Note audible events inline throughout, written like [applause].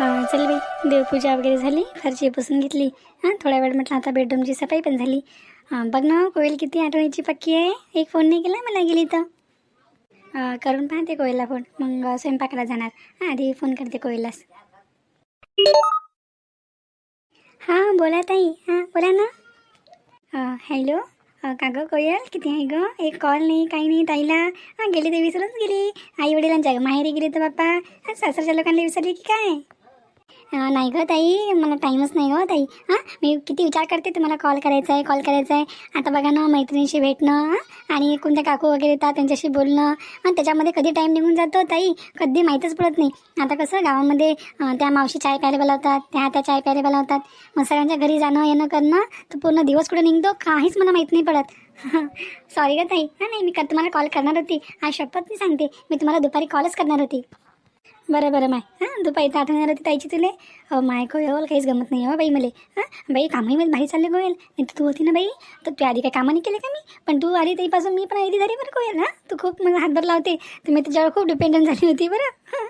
चल बाई. देवपूजा वगैरे झाली फरची पुसून घेतली. हां थोड्या वेळ म्हटलं आता बेडरूमची सफाई पण झाली. बघ ना कोयल किती आठवणीची पक्की आहे. एक फोन नाही केला मला गेली तर. करून पाहते कोयला फोन मग स्वयंपाकाला जाणार. हां आधी फोन करते कोयलास. हां बोला ताई. हां बोला ना. हॅलो का गं कोयल? किती आहे गं? एक कॉल नाही काही नाही ताईला. हां गेली ते विसरूनच गेली. आई वडिलांच्या माहेरी गेली तर बाप्पा. सासरच्या लोकांना विसरली की काय? नाही गं ताई मला टाईमच नाही गं ताई. हां मी किती विचार करते तुम्हाला कॉल करायचा आहे कॉल करायचा आहे आता बघा ना मैत्रिणीशी भेटणं आणि कोणत्या काकू वगैरे येतात त्यांच्याशी बोलणं आणि त्याच्यामध्ये कधी टाईम निघून जातो ताई? कधी माहीतच पडत नाही. आता कसं गावामध्ये त्या मावशी चाय प्यायला बोलावतात त्या त्या चाय प्यायला बोलावतात. मग सगळ्यांच्या घरी जाणं येणं करणं तर पूर्ण दिवस कुठे निघतो? काहीच मला माहीत नाही पडत. [laughs] सॉरी गं ताई. हां नाही मी तुम्हाला कॉल करणार होती. आज शपथ मी सांगते. मी तुम्हाला दुपारी कॉलच करणार होती. बरं बरं माय. हां दुपारी तर आठवण होती ताईची तुले. अहो माय कोयल काहीच गमत नाही हो बाई मला. हां बाई कामही मला भारी चालले कोयल नाही तर तू होती ना बाई. तर तू आधी काही कामं नाही केले का मी? पण तू आली ताईपासून मी पण आधी झाली बरं कोयल हां तू खूप मला हातभर लावते. तर मी तुझ्यावर खूप डिपेंडंट झाली होती बरं. हां.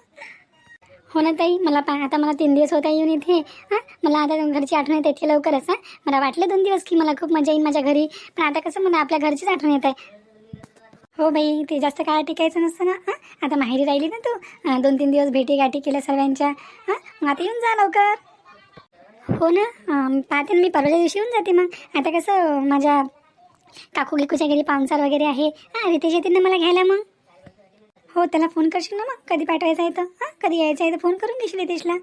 हो ना ताई मला पा आता मला तीन दिवस होता येऊन इथे. हां मला आता घरची आठवण येते इतके लवकरच. हां मला वाटलं दोन दिवस की मला खूप मजा येईल माझ्या घरी. पण आता कसं मला आपल्या घरचीच आठवण येत आहे. हो बाई ते जास्त काळ टिकायचं नसतं ना हां? आता माहेरी राहिली ना तू दोन तीन दिवस भेटी गाठी केल्या सर्वांच्या हां? मग आता येऊन जा लवकर. हो ना? पाहते ना मी परवाच्या दिवशी येऊन जाते मग. आता कसं माझ्या काकू गिकूच्या घरी पाहुणचार वगैरे आहे. हां रितेश येतील ना मला घ्यायला मग? हो त्याला फोन करशील ना मग? कधी पाठवायचं आहे तर हां? कधी यायचं आहे तर फोन करून घेशील रितेशला.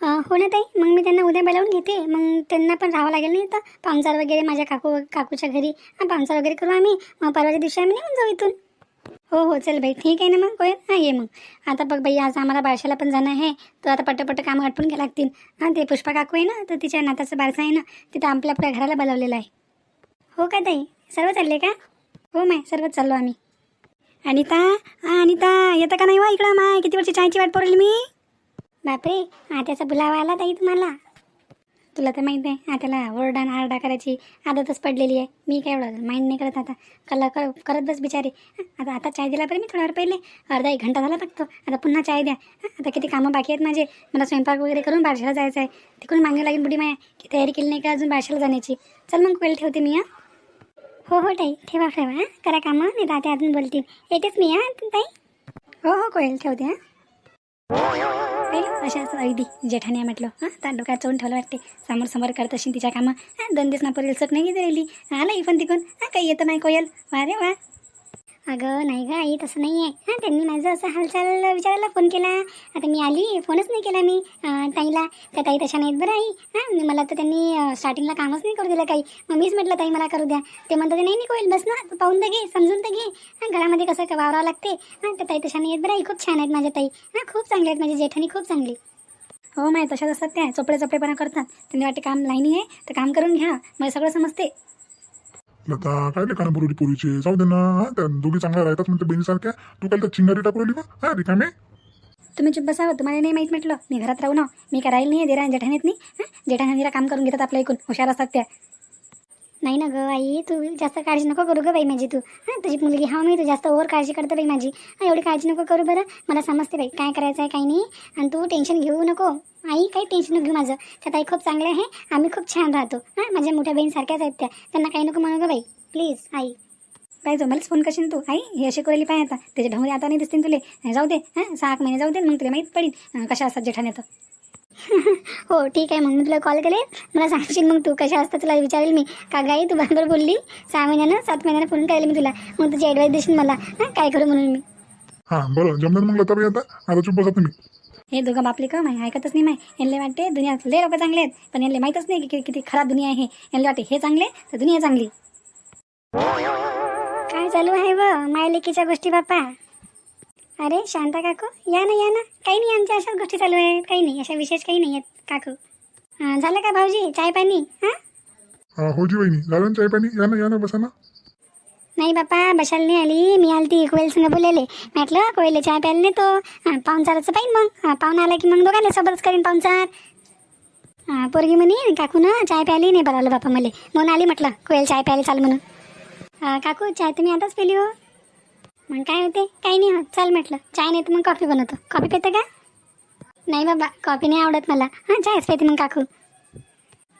हो ना ताई. मग मी त्यांना उद्या बोलावून घेते. मग त्यांना पण राहावं लागेल नाही तर पाहुणचार वगैरे माझ्या काकू काकूच्या घरी. हां पाहुणचार वगैरे करू आम्ही. मग परवाच्या दिवशी आम्ही निघून जाऊ इथून. हो हो चल बाई. ठीक आहे ना मग? कोयल हां ये मग. आता बघ बाई आज आम्हाला बारशाला पण जाणं आहे. तर आता पटपट कामं आटपून घ्या लागतील. हां ते पुष्पा काकू आहे ना तर तिच्या नाताचं बारसा आहे ना तिथं आपल्या आपल्या घराला बोलावलेलं आहे. हो का ताई? सर्व चालले का? हो माय सर्वच चाललो आम्ही. अनिता हां अनिता येतं का नाही वा इकडं माय? किती वर्षी चायची वाट पडली मी? बापरे आत्याचा बुलावा आला ताई तुम्हाला. तुला तर माहीत आहे आत्याला ओरडा आरडा करायची आदतच पडलेली आहे. मी काय एवढं माइंड नाही करत आता. कला कर करत बस बिचारी. आता आता चाय दिला पाहिजे मी थोडा वेळ पहिले. अर्धा एक घंटा झाला फक्त. आता पुन्हा चाय द्या. आता किती कामं बाकी आहेत माझे. मला स्वयंपाक वगैरे करून बारशाला जायचं आहे. तिकडून मागे लागेल बुडी माया. की तयारी केली नाही का अजून बारशाला जाण्याची? चल मग वेळ ठेवते मी हां. हो हो ताई. ठेवा ठेवा हां. करा कामं. नाही राहते अजून बोलतील येतेच मी हां ताई. हो हो कोयल ठेवते हां. अशाच अगदी जेठाने म्हटलं. हां त्या डोक्यात चोरून ठेवलं वाटते. समोर समोर करत असेल तिच्या कामं. हां दोन दिवस ना पुरेल चट नाही गेली राहिली आला पण तिकून हां काही येतं नाही कोयल. वा रे वा. अगं नाही गं आई तसं नाही आहे हां त्यांनी माझं असं हालचाल विचारायला फोन केला. आता मी आली फोनच नाही केला मी ताईला. त्या ताई तशा नाहीत बरं आई. हां मला तर त्यांनी स्टार्टिंगला कामच नाही करू दिलं काही. मग मीच म्हटलं ताई मला करू द्या. ते म्हणतात नाही नाही होईल बस ना तू पाहून तर घे समजून तर घे. हां घरामध्ये कसं वावरावं लागते. हां त्या ताई तशा नाही आहेत बरं आई. खूप छान आहेत माझ्या ताई. हां खूप चांगले आहेत माझी जेठानी खूप चांगली. हो माय तशाच असतात त्या. चोपडे चपडेपणा करतात. त्यांनी वाटते काम लाईनी आहे तर काम करून घ्या. मला सगळं समजते. लता काय लेखाना बुरुडी पोरीचे? जाऊ दे ना. हा त्या दोघी चांगल्या राहतात म्हणते बहिणीसारख्या. तू काय तर चिंगारी टाकू राहिली का हा रिकामे. तुम्ही म्हणजे चुप बसावं. तुम्हाला नाही माहीत म्हटलं. मी घरात राहू ना. मी काय राहील नाही देरा जेठानीत नाही हां? जेठानीला काम करून घेतात आपल्या ऐकून हुशार असतात त्या. नाही ना गं आई तू जास्त काळजी नको करू गं बाई माझी तू. हां तुझी मुलगी हा मी तू जास्त ओव्हर काळजी करतो बाई माझी. हां एवढी काळजी नको करू बरं. मला समजते बाई काय करायचं आहे काही नाही. आणि तू टेन्शन घेऊ नको. आई काही टेन्शन नको घेऊ माझं. त्या ताई खूप चांगले आहे आम्ही खूप छान राहतो. हां माझ्या मोठ्या बहीणसारख्याच आहेत त्या. त्यांना काही नको म्हणू गं बाई. प्लीज आई. काय मलाच फोन करशील तू? आई हे असे करायला पाहिजे आता. त्याचे ढोंगरे आता नाही दिसतील तुले. जाऊ दे हां सहा महिने जाऊ दे मग तुला माहीत पडेल कशा असतात जेठाने तर [laughs] हो ठीक आहे. मग मी तुला कॉल करेल मला सांगशील मग तू कशा असतात तुला विचारेल मी. का गाई तू बरोबर बोलली? सहा महिन्यानं सात महिन्यानं फोन करेल मी तुला. मग तुझी ॲडवाईस देशील मला. हां? काय करू म्हणून मी? हा बरं जमणार मग लता बाई आता आता चुप बसा तुम्ही. हे दोघं बापले का? माय ऐकतच नाही माय. यांना वाटते दुनियात लय लोक चांगले आहेत पण यांना माहीतच नाही की कि- किती खराब दुनिया आहे. यांना वाटते हे चांगले तर दुनिया चांगली. काय चालू आहे व? माय लेकीच्या गोष्टी बाप्पा. अरे शांता काकू या ना या ना. काही नाही आमच्या अशाच गोष्टी चालू आहेत. काही नाही अशा विशेष काही नाही आहेत काकू. झालं का भाऊजी चाय पाणी? हां? हा हो जी वहिनी. झालं ना चाय पाणी? या ना या ना बसा ना. नाही बापा बशाला नाही आली. मी आली ती कोयल संग बोलायले. म्हटलं कोयले चाय प्यायला नेतो. हां पाहुणचाराचं पाहिजे मग. हां पाहुणा आला की मग दोघांना सोबतच करीन पाहुणचार हां पोरगी म्हणे काकू ना चाय प्यायली नाही बरं आलं बापा मला. म्हणून आली म्हटलं कोयल चाय प्यायला चाल म्हणून. हां काकू चाय तुम्ही आताच पेली हो. मग काय होते? काही नाही होत. चाल म्हटलं. चाय नाही तर मग कॉफी बनवतो. कॉफी पितं का? नाही बाबा. कॉफी नाही आवडत मला. हां चायच पेते मग काकू.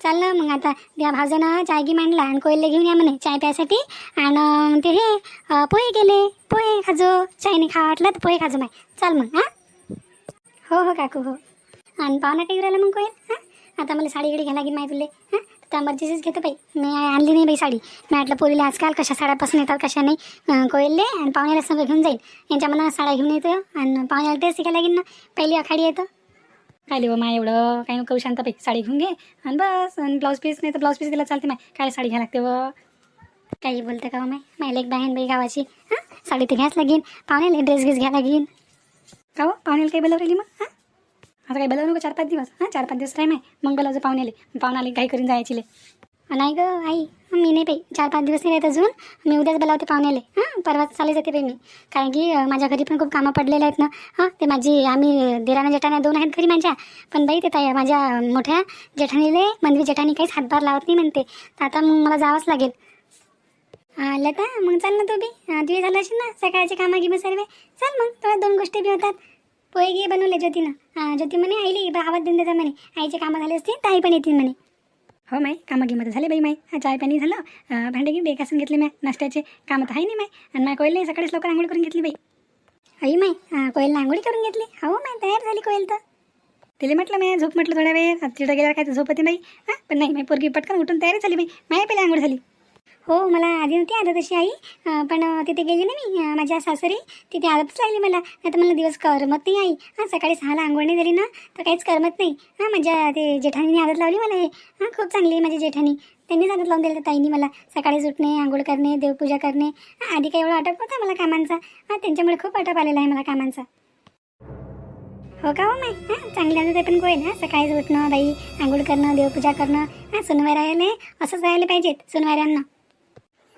चाल ना मग आता. त्या भावजानं चाय घे मांडला आणि कोयले घेऊन या म्हणे चाय प्यायसाठी. आणि ते हे पोहे गेले पोहे खाजो. चायने खा वाटलं तर पोहे खाजो माय. चाल मग हां? हो हो काकू हो. आणि पाहुणा काही राहिला मग कोयल? हां? आता मला साडी घडी घ्यायला लागेल माय तुले. हां? त्या मर्जीचीच घेतो बाई. मी आणली नाही बाई साडी. मी म्हटलं पोरीला आजकाल कशा साड्यापासून येतात कशा नाही. अं, कोयलले आणि पाहुण्याला सगळं घेऊन जाईल. यांच्या मनात साड्या घेऊन येतो आणि पाहुण्याला तेच शिकायला लागेल ना पहिली आखाडी येतं काय लिव मा एवढं? काय करू शांत बाई. साडी घेऊन घे आणि बस. आणि ब्लाऊज पीस नाही तर ब्लाऊज पीस दिला चालते माय. काय साडी घ्या लागते व? काही बोलतं का हो माय? मायला एक बहीण बाई गावाची. हां? साडी तर घ्यायच लागेल पाहुण्याला ड्रेस घेस घ्या लागेल का हो? पाहुण्याला काही बोलावं राहिली मग? हां? आता काही बोलावं नको चार पाच दिवस. हां चार पाच दिवस राही माय मग बोलावचं पाहुण्याले पाहुणाले काही करून जायची ले. नाही ग आई मी नाही बाई. चार पाच दिवस नाही राहत अजून. मी उद्याच बोलावते पाहुण्याले. हां परवा चालू जाते बाई मी. कारण की माझ्या घरी पण खूप कामं पडलेले आहेत ना. हां ते माझी आम्ही देराना जेठाण्या दोन आहेत घरी माझ्या. पण बाई ते ताई माझ्या मोठ्या जेठाणीले मंदवी जेठाणी काहीच हातभार लावत नाही म्हणते. तर आता मग मला जावंच लागेल. लता मग चाल ना तू बी. तुझे झालं असेल ना? सकाळचे कामं गिमं सर्व? चाल मग तेव्हा दोन गोष्टी बी होतात. पोहे घे बनवले ज्योतीनं हा ज्योती म्हणे आईली बा आवाज देऊन देता म्हणे आईचे कामं झाले असतील तर आई पण येतील म्हणे हो माय कामं गिमं झाले बाई माय चाय पाणी झालं भांडे गिंडे घासून घेतले माय नाश्त्याचे कामं तर आहे नाही माय आणि माय कोयल नाही सकाळीच लवकर आंघोळ करून घेतली बाई आई माय कोयलला आंघोळी करून घेतली हो माय तयार झाली कोयल तर तिला म्हटलं मी झोप म्हटलं थोड्या वेळ तिथं गेल्यावर काय तर झोप होते बाई हां पण नाही माय पोरगी पटकन उठून तयारी झाली बाई माय पहिले आंघोळ झाली हो मला आधी नव्हती आदत तशी आई. पण तिथे गेली ना मी माझ्या सासरी. तिथे आदतच लागली मला. नाही तर मला दिवस करमत नाही आई. हां सकाळी सहाला आंघोळ नाही झाली ना तर काहीच करमत नाही. हां माझ्या ते जेठानीने आदत लावली मला हे. हां खूप चांगली आहे माझी जेठानी त्यांनीच आदत लावून दिलं त्या ताईनी मला. सकाळी उठणे आंघोळ करणे देवपूजा करणे. हां आधी काही एवढा आटप होता मला कामांचा. हां त्यांच्यामुळे खूप अटप आलेला आहे मला कामांचा. हो का हो माय? हां चांगली आदत आहे पण कोण? हां सकाळीच उठणं बाई आंघोळ करणं देवपूजा करणं. हां सुनवाई राहिले असंच राहिले पाहिजेत सुनवाऱ्यांना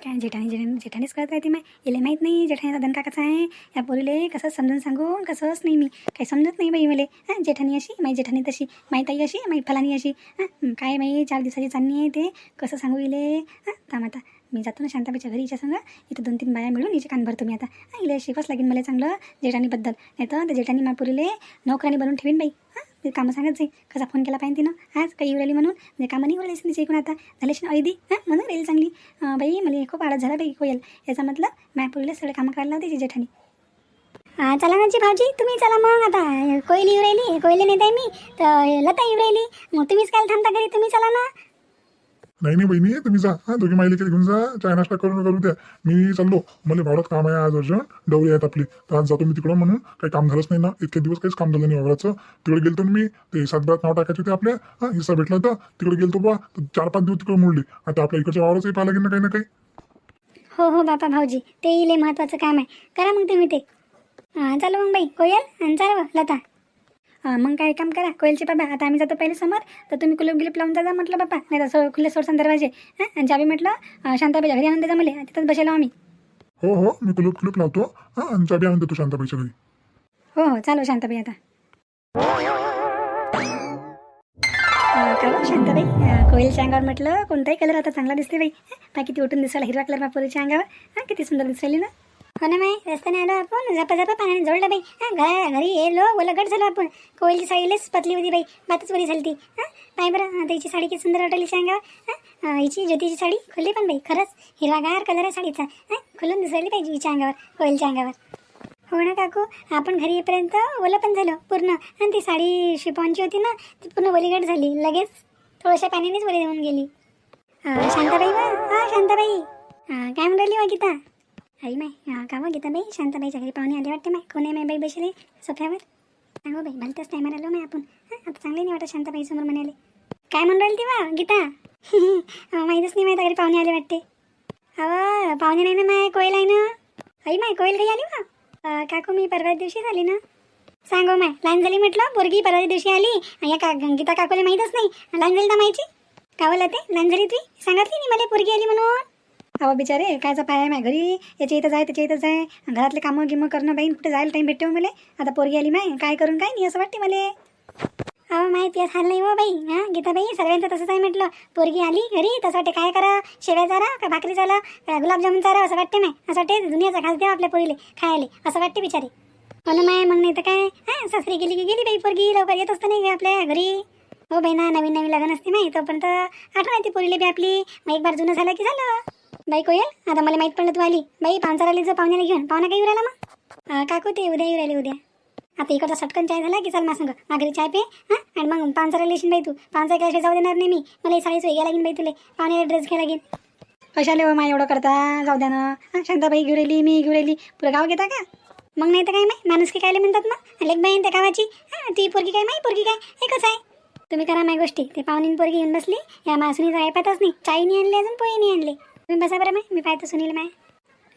काय जेठाणी जेठाणी जेठाणीच करत राहते माय. इले माहीत नाही जेठाणीचा दणका कसा आहे. या पोरीले कसं समजून सांगून कसंच नाही मी. काही समजत नाही बाई मले. हां जेठाणी अशी माई जेठाणी तशी. माई ताई अशी माई फलानी अशी. हां काय माई चार दिवसाची चांदणी आहे ते. कसं सांगू इले हां थांब आता. मी जातो ना शांताबाईच्या घरी हिच्या सांगा इथं दोन तीन बाया मिळून हिचे कान भरतो मी आता. हां इले शिकवच लागेल मला चांगलं जेठाणीबद्दल. नाही तर त्या जेठाणी मापुरीले नोकरानी बनवून ठेवीन बाई. हां ते कामं सांगत कसा फोन केला पाहिजे तिनं? आज काही उरली म्हणून. म्हणजे कामं नाही उरली तिची एकूण आता. झाल्याशी ना अळदी हां म्हणून राहील चांगली. बाई मला खूप आळस झाला बाई कोयल याचा मतलब मायापुरीला सगळे कामं करायला लावते जेठानी हा चला ना जी भाऊजी तुम्ही चला मग. आता कोयली येऊ राहिली कोयली नेत आहे मी. तर लता येऊ राहिली. मग तुम्हीच काय थांबता घरी? तुम्ही चला ना. नाही नाही बहिणी तुम्ही जा. हा दोघी माहिती घेऊन जा. चाय नाश्ता करून करू द्या. मी चाललो. मला वावरात काम आहे आज अर्जंट. डवरी आहेत आपली. तर आज जातो मी तिकडं म्हणून. काही काम झालंच नाही ना. इतके दिवस काहीच काम झालं नाही वावराचं. तिकडे गेलतो मी. ते सातबारात नाव टाकायचे होते आपल्या. हा हिस्सा भेटला होता. तिकडे गेलतो बा तर चार पाच दिवस तिकडे मोडले आता आपल्या इकडच्या वावराचंही पाहायला लागेल ना काही ना काही. हो हो बापा भाऊजी. ते इले महत्वाचं काम आहे. करा मग तुम्ही ते. हां चालू मग बाई. कोयल आणि चालू लता. मग काय काम करा कोयलचे बाबा आता आम्ही जातो पहिले समोर तर तुम्ही कुलूप गिलूप लावून जा म्हटलं बाबा नाही तर खुले सोडसान दरवाजे हां आणि जावी म्हटलं शांताबाई घरी आणून द्या मला तिथंच बसेलो आम्ही. हो हो मी कुलूप कुलूप लावतो हा आणि चाबी आणून देतो शांताबाईच्या घरी. हो हो चालू शांताबाई आता. बरं शांताबाई? कोयलच्या अंगावर म्हटलं कोणताही कलर आता चांगला दिसते बाई. हं, किती उठून दिसायला हिरवा कलर बापुरीच्या अंगावर हां किती सुंदर दिसायली ना. हो ना माय रस्त्याने आलो आपण झपा झपा पाण्याने जोडलं बाई. हां घरा घरी येलो गट झालो आपण. कोयलची साडी लस पतली होती बाई बातच बरी झाली ती. हां पाय बरं त्याची साडी किती सुंदर वाटली अंगावर हां हिची ज्योतीची साडी खुलली पण बाई खरंच. हिरवागार कलर आहे साडीचा. हां खुलून दिसायली पाहिजे हिच्या अंगावर कोयलच्या अंगावर. हो ना काकू आपण घरी येईपर्यंत ओलं पण झालं पूर्ण. आणि ती साडी शिपॉनची होती ना ती पूर्ण वलीगट झाली लगेच थोड्याशा पाण्यानेच वली होऊन गेली. शांताबाई हा शांताबाई. काय म्हणाली राहिली वा आई माय अं, का वा गीताबाई शांताबाईच्या घरी पाहुणे आले वाटते माय कोण आहे माय बाई बसले सोफ्यावर सांगू बाई भलत्याच टायमार आलो माय आपण हं, आता चांगले नाही वाटत शांताबाई समोर म्हणाले काय म्हणून राहिली ती वा गीता माहीतच नाही माहीत घरी पाहुणे आले वाटते अहो पाहुणे नाही ना माय कोयल आहे ना आई माय कोयल काही आली वा काकू मी परवा दिवशी झाली ना सांगो माय लहान झाली म्हटलं पोरगी परवा दिवशी आली या का गीता काकूला माहीतच नाही लहान झाली तर माहिती कावलं ते लहान झाली तुम्ही सांगितली नाही मला पोरगी आली म्हणून अहो बिचारे कायचा पाय आहे माय घरी? याच्या इथं जाय त्याच्या इथं जाय. घरातले कामं गिमं करणं बाईन कुठे जायला टाईम भेटते मला? आता पोरगी आली माय काय करून काय नाही असं वाटते मला. अहो माहिती हाल नाही हो बाई. हां गीताबाई सर्वांचं तसंच आहे म्हटलं. पोरगी आली घरी तसं वाटते काय करा? शेव्या चारा का भाकरी झालं का गुलाबजामुन चारा असं वाटते नाही असं वाटते दुनियाचा घास द्या आपल्या पोरीले खायले असं वाटते बिचारे. हो माय मग नाही तर काय? हा सासरी गेली की गेली बाई पोरगी लवकर येत असतं नाही आपल्या घरी? हो बाई ना नवीन नवीन लग्न असते माहिती तोपर्यंत आठवण येते पोरीले बी आपली. मग एक बार जुनं झालं की झालं. बाई कोयल आता मला माहीत पडलं तू आली. बाई पाहुणचाराला जो पाहुण्याला घेऊन. पाहुणा काही राहिला मग? काकू ते उद्या येऊ राहिले उद्या. आता इकडचा सटकन चाय झाला की चल मा सांग. माघारी चाय पे हां? आणि मग पाहुणचाराला येशील बाई तू. पाहुणचा केल्याशिवाय जाऊ देणार नाही मी. मला साडी सोय लागेल बाई तुले. पाहुण्याला ड्रेस घ्यायला लागेल. कशाले हो व माय एवढं करता? जाऊ द्या ना. हां शांताबाई घेऊ राहिली मी घेऊ राहिली. पुरं गाव घेता का? मग नाही तर काय माय माणूस की कायले म्हणतात ना लेख बाई त्या गावाची. हां ती पोरगी काय माई पोरगी काय? एकच आहे? तुम्ही करा माय गोष्टी. ते पाहुणीन पोरगी येऊन बसली. या मासुनी काय पाहतच नाही. चाय नाही आणले अजून पोहे नाही आणले. तुम्ही बसा बरं माय मी पाहतो सुनील माय.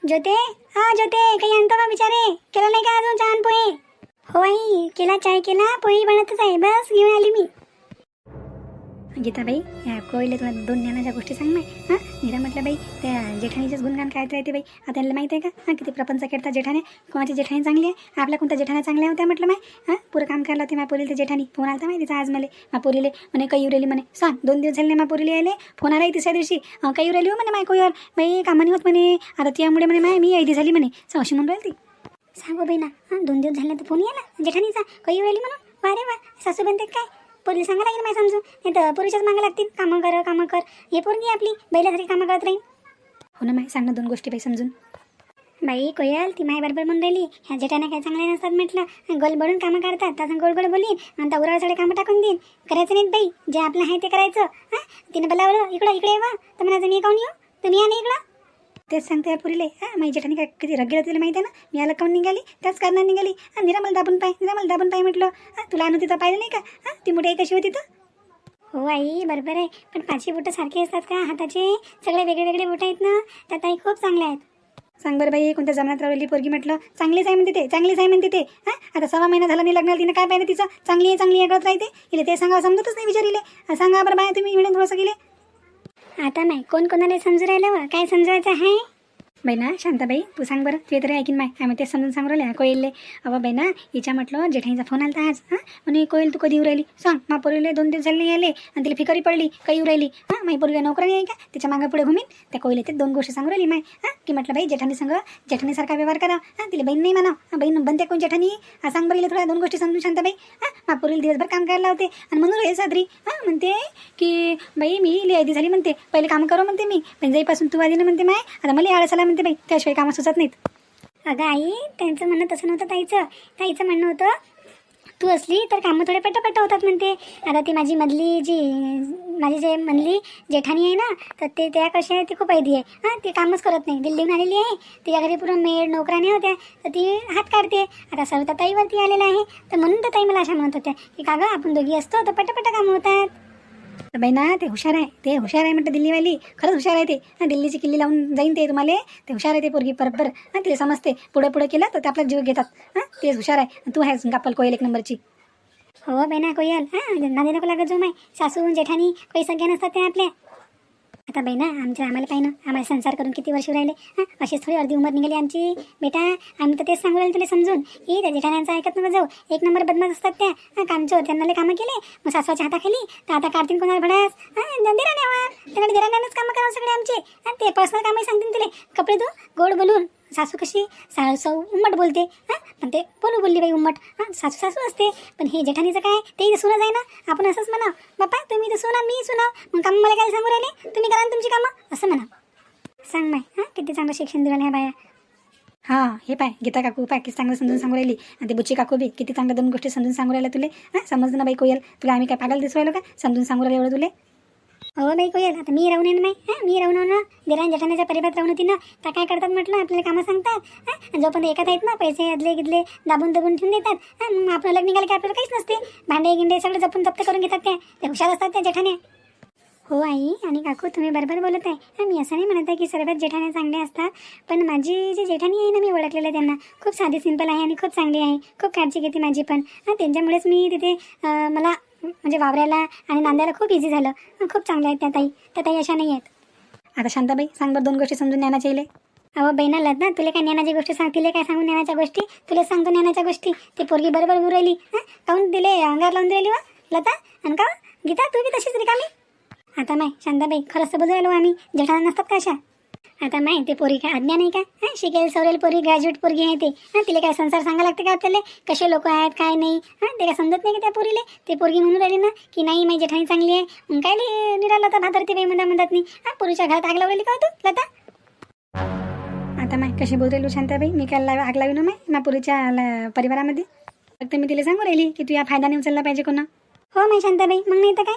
ज्योते हा ज्योते काही आणतो का बिचारे केलं नाही का अजून छान पोहे? हो आई केला चाय केला पोहे बनतच आहे. बस घेऊन आली मी. गीताबाई कोयले तुला दोन ज्ञानाच्या गोष्टी सांग नाही हां? निरा म्हटलं बाई त्या जेठाणीचेच गुणगान काय राहते बाई? आता त्यांना माहिती आहे का? हां किती प्रपंच खेळता जेठाने कोणाची जेठाणी चांगली आहे? आपल्या कोणत्या जेठाण्या चांगल्या होत्या म्हटलं माय हां? पुरं काम करायला होते मा ते जेठाणी. फोन आला माहिती तिचा आज मला? मा पोरीले म्हणे काही उरेली म्हणे. सांग दोन दिवस झाले मा पोरीले आले फोन आला तिसऱ्या दिवशी? काही उरेली हो म्हणे माय कोयर. बाई कामानी होत म्हणे. आता त्यामुळे म्हणे माय मी ऐदी झाली म्हणे. अशी म्हणून राहिली ती. सांगू बाई ना हां दोन दिवस झाले तर फोन याला जेठाणीचा? काही राहिली म्हणून? वा रे वा सासू बनते काय? पोरीला सांगा लागेल माय समजून. नाही तर पुरुषच मागा लागतील. कामं कर कामं कर. हे पोरगी आपली. बैलासारखी कामं करत राहील. हो ना माय सांग ना दोन गोष्टी बाई समजून. बाई कोयल ती माय बरोबर म्हणून राहिली. ह्या जेठाने काय चांगले नसतात म्हटलं. गोल बडून कामं काढतात त्याचं गोड गोड बोलीन. आणि त्या उरावर सगळे कामं टाकून देईन. करायचं नाहीत बाई. जे आपलं आहे ते करायचं. हां? तिने बोलावलं इकडं इकडे वा. तर म्हणायचं मी काऊन येऊ? तुम्ही या नाही इकडं. तेच सांगते या पुरीले. हां माझी जेठानी काय किती रगेला तिला माहिती आहे ना? मी आलं काऊन निघाली? त्याच कारणाने निघाली. हां निरा मला दाबून पाय निरा मला दाबून पाय म्हटलं. हां तुला आणू तिथं पाहिलं नाही का? हां ती मोठी कशी होती तर? हो आई बरोबर आहे. पण पाचशे बोटं सारखे असतात का? हाताचे सगळे वेगळे वेगळे बोटं आहेत ना? त्या ताई खूप चांगल्या आहेत. सांग बरं बाई कोणत्या जमनात राहिली पोरगी म्हटलं? चांगलीच आहे म्हणते ते चांगलीच आहे म्हणते ते. हां आता सव्वा महिना झाला नाही लग्नाला तिने काय पाहिजे तिचं? चांगली आहे चांगली आहे कळत राहते. इले ते सांगा समजतच नाही विचारिले सांगा बरं बाय तुम्ही मिळून थोडंसं गेले आता नाही कोण कोणाला समजू राहिलं व? काय समजवायचं आहे बैना शांताबाई तू सांग बरं तू तरी ऐकीन माय आम्ही ते समजून सांगू राहिले कोयलले अवा बैना हिच्या म्हटलं जेठाईचा फोन आला आज हां? म्हणे कोयल तू कधी येऊ राहिली? सांग मा पोरीला दोन दिवस झाले नाही आले आणि तिला फिकारी पडली. काही येऊ राहिली. हां माई पूर्वीला नोकरी नाही आहे का? त्याच्या मागं पुढे घुमीन. त्या कोयले ते दोन गोष्टी सांगू राहिली माय. हां? की म्हटलं बाई जेठानी सांग जेठानीसारखा व्यवहार करा. हां तिला बहीण नाही म्हणा हां बहीण बनते कोण जेठानी हा सांग बरं हिला थोड्या दोन गोष्टी समजून शांताबाई. हां मा पोरीला दिवसभर काम करायला होते आणि म्हणून राहील सादरी. हां म्हणते की बाई मी लिहायची झाली म्हणते. पहिले काम करू म्हणते मी. पण जाईपासून तू आली ना म्हणते माय. आता मला आळसाला म्हणते बाई त्याशिवाय कामं सुचत नाहीत. अगं आई त्यांचं म्हणणं तसं नव्हतं ताईचं. ताईचं म्हणणं होतं तू असली तर कामं थोडे पटापट होतात म्हणते. आता ती माझी मधली जी माझी जे म्हणली जेठाणी आहे ना तर ते त्या कशा आहे ती खूप ऐदी आहे. हां ती कामच करत नाही. दिल्लीहून आलेली आहे. तिच्या घरी पूर्ण मेड नोकराने होत्या. तर ती हात काढते. आता सविता ताईवरती आलेला आहे. तर म्हणून तर ताई मला अशा म्हणत होत्या की का गं आपण दोघी असतो तर पटापट कामं होतात. तर बाई ना ते हुशार आहे. ते हुशार आहे म्हटलं दिल्लीवाली. खरंच हुशार आहे ते. दिल्लीची किल्ली लावून जाईन ते तुम्हाला. ते हुशार आहे ते पोरगी. बरोबर हां तिला समजते. पुढे पुढे केलं तर ते आपला जीव घेतात. हां तेच हुशार आहे. तू आहेस कापल कोयल एक नंबरची. हो बहिणा कोयल. हां नादी नको लागत जो माय सासू जेठानी काही सगळ्या नसतात ते आपल्या. आता बाई ना आमच्या आम्हाला पाहिजे ना आम्हाला संसार करून किती वर्ष राहिले? हां अशीच थोडी अर्धी उमर निघाली आमची. बेटा आम्ही तर तेच सांगू राहिले तुला समजून. की त्या जेठाण्यांचं ऐकत नका जाऊ. एक नंबर बदमाश असतात त्या. हां कामचो त्यांना कामं केले. मग सासवाच्या हाताखाली. तर आता काढतील कोणाला भडास? हां दिराण्यावर त्याकडे दिराण्यानंच कामं करावं सगळे आमचे. हां ते पर्सनल कामही सांगतील तुला. कपडे धु गोड बोलून. सासू कशी? सा सौ उम्मट बोलते. हां? पण ते बोलू बोलली बाई उम्मट? हां? सासू सासू असते. पण हे जेठानीचं काय? ते सुना जाय ना आपण असंच म्हणा बापा तुम्ही तर सुना मी सुना. मग काम मला काय सांगू राहिले? तुम्ही करा ना तुमची कामं. असं म्हणा सांग माय हां? किती चांगलं शिक्षण दिलं ह्या बाया. हां हे पाय. गीता काकू पाय. किती चांगलं समजून सांगू राहिली. आणि ते बुच्ची काकू बी. किती चांगल्या दोन गोष्टी समजून सांगू राहिल्या तुले. हां? समजलं ना बाई कोयल? तुला आम्ही काय पागल दिसू राहिलो का? समजून सांगू राहिले एवढं तुले? हो बाई कोयल आता मी राहून नाही हां? मी राहून ना दिरान जठाण्याच्या परिवारात राहून होती ना? तर काय करतात म्हटलं? आपल्याला कामं सांगतात हां? जोपर्यंत एकात आहेत ना पैसे अदले गिदले दाबून दबून ठेवून देतात हां? मग आपलं लग्न निघालं की आपल्याला काहीच नसते. भांडे गिंडे सगळं जपून जप्त करून घेतात त्या. ते हुशार असतात त्या जेठाण्या. हो आई आणि काकू तुम्ही बरोबर बोलत आहे. मी असं नाही म्हणत आहे की सर्वात जेठाणे चांगले असतात पण माझी जी जेठाणी आहे ना मी ओळखलेलं आहे त्यांना. खूप साधी सिंपल आहे आणि खूप चांगली आहे. खूप काळजी घेते माझी पण. हां त्यांच्यामुळेच मी तिथे मला म्हणजे वावरायला आणि नांदायला खूप इझी झालं. खूप चांगल्या आहेत त्या ताई. त्या ताई अशा नाही आहेत आता शांताबाई सांग बरं दोन गोष्टी समजून ज्ञानाच्या येईल अहो बहिणा लग्न तुला काय ज्ञानाची गोष्टी सांग तिला काय सांगून ज्ञानाच्या गोष्टी? तुला सांगतो ज्ञानाच्या गोष्टी. ती पोरगी बरोबर उभं राहिली. हां काहून दिले अंगार लावून दिली वा हो? लता आणि का गीता तू बी तशीच रिकामी आता नाही शांताबाई खरंच तर बोलू राहिलो आम्ही. जेठाणा नसतात का अशा? आता माय ते पोरी काय अज्ञान आहे का? हां शिकेल सवरेल पोरी ग्रॅज्युएट पोरगी आहे ते. हां तिला काय संसार सांगा लागते का आपल्याला? कसे लोक आहेत काय नाही? हां ते काय समजत नाही का त्या पोरीले? ते पोरगी म्हणून राहिली ना की नाही माझी जेठाणी चांगली आहे. मग काय लई निराला लता भादरते बाई म्हणता म्हणतात नाही. हां पोरीच्या घरात आग लावलेली का हो तू लता? आता माय कशी बोलते राहिलो शांताबाई? मी काय लाव- आग लावी ना हो माय मा पुरीच्या परिवारामध्ये? फक्त मी तिला सांगू राहिली की तू या फायदा नाही उचलला पाहिजे कोणा? हो माय शांताबाई मग नाही तर काय?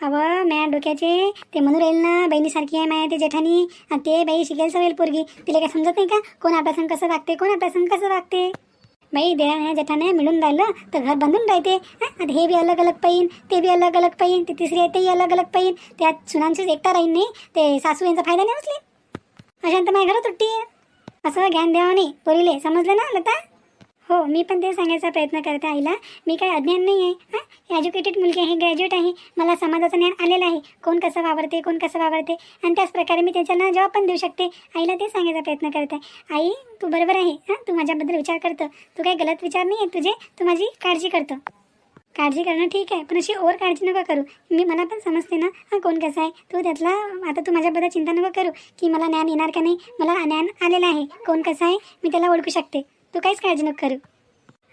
अवं म्या डोक्याचे ते म्हणू राहील ना बहिणीसारखी आहे माया ते जेठानी. आणि ते बाई शिकेल सवेल पोरगी. तिला काय समजत नाही का? कोण आपल्या कसं वागते कोण आपल्या कसं वागते? बाई देण्या जेठाने मिळून राहिलं तर घर बांधून राहते. आता हे बी अलग अलग पाहिन ते बी अलग अलग पाहिन ते तिसरी आहे तेही अलग अलग पाहिन त्यात सुनांचीच एकटा राहीन नाही ते सासू यांचा फायदा नाही उचली. अशांत माझ्या घरात सुट्टी असं ज्ञान द्यावं नाही पोरीले समजलं ना लता? हो मी पण ते सांगायचा प्रयत्न करते आईला. मी काय अज्ञान नाही आहे हां एज्युकेटेड मुलगी आहे ग्रॅज्युएट आहे. मला समाजाचं ज्ञान आलेलं आहे. कोण कसं वावरते कोण कसं वावरते? आणि त्याच प्रकारे मी त्याच्यानं जॉब पण देऊ शकते. आईला ते सांगायचा प्रयत्न करते. आई तू बरोबर आहे हां? तू माझ्याबद्दल विचार करतं. तू काही गलत विचार नाही आहे तुझे. तू माझी काळजी करतो. काळजी करणं ठीक आहे पण अशी ओव्हर काळजी नको करू. मी मला पण समजते ना हा कोण कसं आहे? तू त्यातला आता तू माझ्याबद्दल चिंता नको करू की मला ज्ञान येणार का नाही? मला ज्ञान आलेलं आहे. कोण कसं आहे? मी त्याला ओळखू शकते. तू काहीच काळजी नको करू.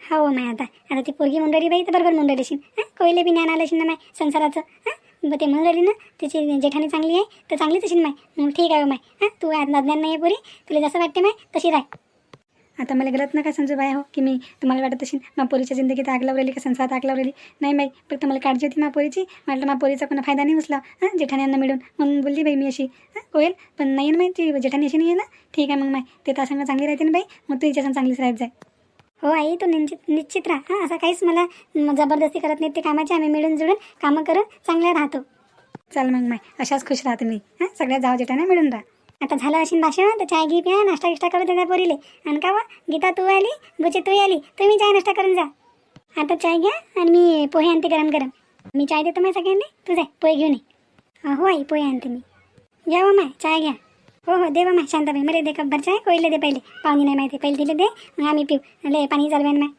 हो माय आता. आता ती पोरगी मुंडरी बाई तर बरोबर मुंडलीशील हां? कोयले बी ज्ञान आलं ना माय संसाराचं. हां? मग ते मुंडली ना तिची जेठाणी चांगली आहे तर चांगलीच असेल माय. मग ठीक आहे माय. हां? तू अज्ञान नाही आहे पुरी. तुला जसं वाटते माय तशी राह. आता मला गलत नका समजू बाय हो की मी तुम्हाला वाटत असेल मा पोरीच्या जिंदगीत आग लावलेली का संसारात आग लावलेली? नाही बाई फक्त मला काळजी होती मा पोरीची. म्हटलं मा पोरीचा कोणा फायदा नाही उचला हां जेठाण्यांना मिळून. म्हणून बोलली बाई मी अशी. हां होईल पण नाही ना माहिती जेठाणी अशी नाही आहे ना? ठीक आहे मग माय ते तर सांगा चांगली राहते ना बाई मग तू हिच्यासंग चांगलीच राहत जाय हो आई तू निश्चित निश्चित राहा. हां असं काहीच मला जबरदस्ती करत नाही. ते कामाचे आम्ही मिळून जुळून कामं करून चांगल्या राहतो. चल मग माय अशाच खुश राहतो मी. हां सगळ्या जाव जेठाने मिळून राहा. आता झालं असेल भाषण तर चाय घे प्या नाश्ता गिष्टा करू द्या पोरीले. आणि का वा गीता तू आली बुचे तू आली तुम्ही चाय नाश्ता करून जा. आता चाय घ्या आणि मी पोहे आणते गरम गरम. मी चाय देतो माय सगळ्यांनी तू जाय पोहे घेऊन ये. हो आई पोहे आणते मी. या हो माय चाय घ्या. हो हो दे बा माय शांताबाई मरे दे कब्बर चाय कोयले दे पहिले. पाहुणे नाही माहिती पहिले दिले दे मग आम्ही पिऊ. ले पाणी चालवेन माय.